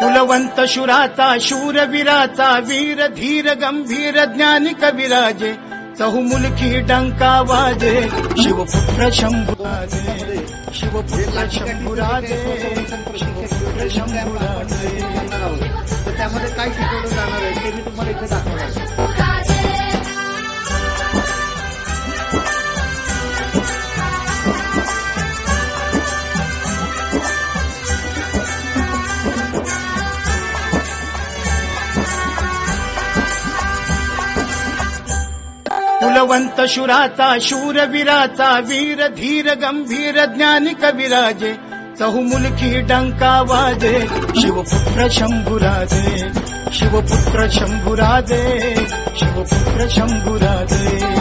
कुलवंत शुराचा शूरवीराचा वीर धीर गंभीर ज्ञानी कविराजे चहुमुलखी डंका वाजे शिवपुत्र शंभुराजे शिवपुत्र शंभुराजे शिवपुत्र शंभुराजे. त्यामध्ये काय शिकवलं जाणार आहे ते मी तुम्हाला इथे दाखवणार कुलवंत शुराचा शूरवीराचा वीर धीर गंभीर ज्ञानी कविराजे चहुमुलकी डंका वाजे शिवपुत्र शंभुराजे शिवपुत्र शंभुराजे शिवपुत्र शंभुराजे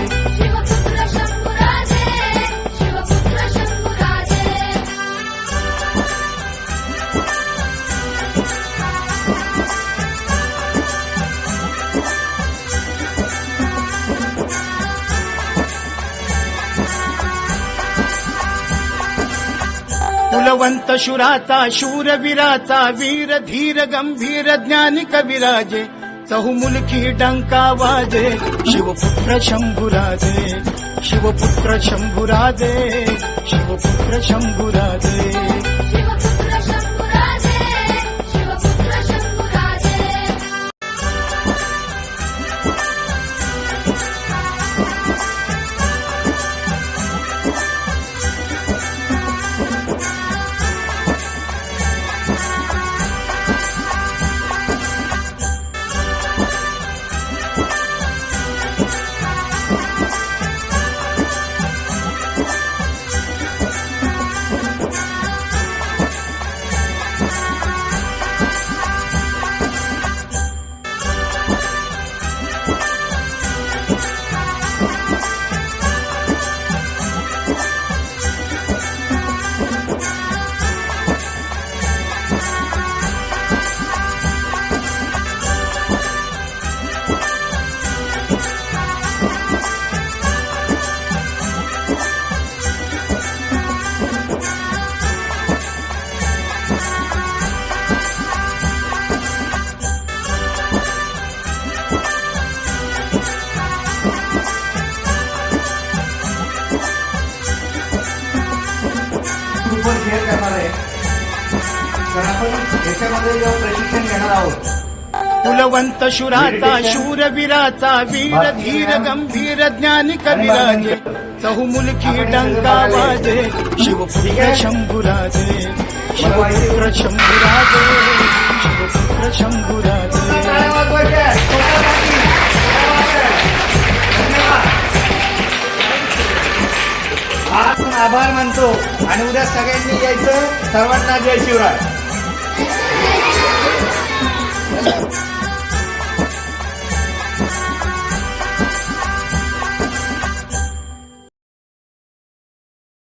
कुलवंत शुराचा शूरवीराचा वीर धीर गंभीर ज्ञानी कविराजे चहुमुलकी डंका वाजे शिवपुत्र शंभुराजे शिवपुत्र शंभुराजे शिवपुत्र शंभुराजे तर आपण याच्यामध्ये जेव्हा प्रशिक्षण घेणार आहोत. कुलवंत शुराचा शूरवीराचा वीर धीर गंभीर ज्ञानी कविराजे. चहुमुलकी डंका वाजे शिवपुत्र शंभुराजे. शिवपुत्र शंभुराजे. शिवपुत्र शंभुराजे. आभार मानतो आणि उद्या सगळ्यांनी यायचं. सर्वांना जय शिवराय. Thank you.